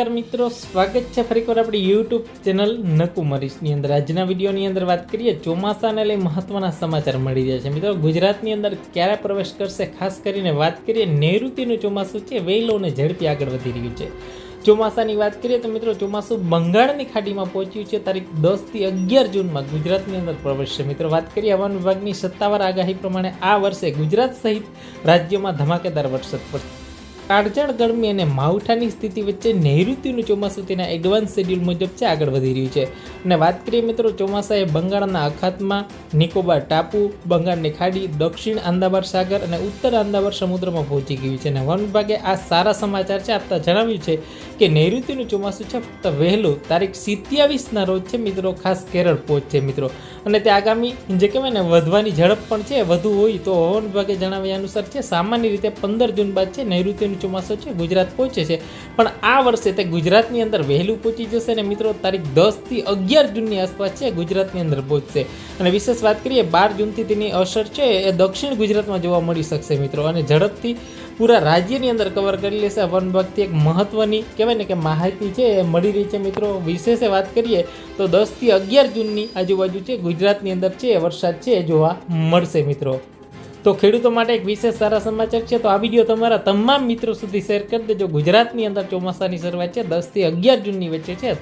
મિત્રો, સ્વાગત છે ફરીકવાર આપણી યુટ્યુબ ચેનલ નકુમરીશની અંદર. આજના વિડીયોની અંદર વાત કરીએ, ચોમાસાને લઈ મહત્વના સમાચાર મળી રહ્યા છે. મિત્રો, ગુજરાતની અંદર ક્યારે પ્રવેશ કરશે? ખાસ કરીને વાત કરીએ નૈઋતિનું ચોમાસું છે વહેલો અને ઝડપી આગળ વધી રહ્યું છે. ચોમાસાની વાત કરીએ તો મિત્રો, ચોમાસું બંગાળની ખાડીમાં પહોંચ્યું છે. તારીખ દસથી અગિયાર જૂનમાં ગુજરાતની અંદર પ્રવેશશે મિત્રો, વાત કરીએ હવામાન વિભાગની સત્તાવાર આગાહી પ્રમાણે આ વર્ષે ગુજરાત સહિત રાજ્યોમાં ધમાકેદાર વરસાદ પડશે. કાળઝાળ ગરમી અને માવઠાની સ્થિતિ વચ્ચે નૈઋત્યનું ચોમાસું તેના એડવાન્સ શેડ્યુલ મુજબ છે, આગળ વધી રહ્યું છે. અને વાત કરીએ મિત્રો, ચોમાસાએ બંગાળના અખાતમાં નિકોબાર ટાપુ, બંગાળની ખાડી, દક્ષિણ આંદાબાર સાગર અને ઉત્તર આંદાબાર સમુદ્રમાં પહોંચી ગયું છે. અને વન વિભાગે આ સારા સમાચાર છે, આપતા જણાવ્યું છે કે નૈઋત્યનું ચોમાસું છે, ફક્ત વહેલું તારીખ સિત્યાવીસના રોજ છે મિત્રો, ખાસ કેરળ પહોંચશે મિત્રો. અને તે આગામી, જે કહેવાય ને, વધવાની ઝડપ પણ છે, વધુ હોય તો હવામાન વિભાગે જણાવ્યા અનુસાર છે, સામાન્ય રીતે પંદર જૂન બાદ છે નૈઋત્યનું ચોમાસું છે, ગુજરાત પહોંચે છે. પણ આ વર્ષે તે ગુજરાતની અંદર વહેલું પહોંચી જશે ને મિત્રો, તારીખ દસથી અગિયાર જૂનની આસપાસ છે, ગુજરાતની અંદર પહોંચશે અને વિશેષ વાત કરીએ, બાર જૂનથી તેની અસર છે, એ દક્ષિણ ગુજરાતમાં જોવા મળી શકશે મિત્રો. અને ઝડપથી પૂરા રાજ્યની અંદર કવર કરી લેશે. વન વિભાગથી એક મહત્વની, કહેવાય ને કે માહિતી છે એ મળી રહી છે મિત્રો. વિશેષે વાત કરીએ તો દસથી અગિયાર જૂનની આજુબાજુ છે, ગુજરાતની અંદર છે, વરસાદ છે જોવા મળશે મિત્રો. તો ખેડૂતો માટે એક વિશેષ સારા સમાચાર છે, તો આ વીડિયો તમારા તમામ મિત્રો સુધી શેર કરી દેજો. ગુજરાતની અંદર ચોમાસાની શરૂઆત છે દસથી અગિયાર જૂનની વચ્ચે છે.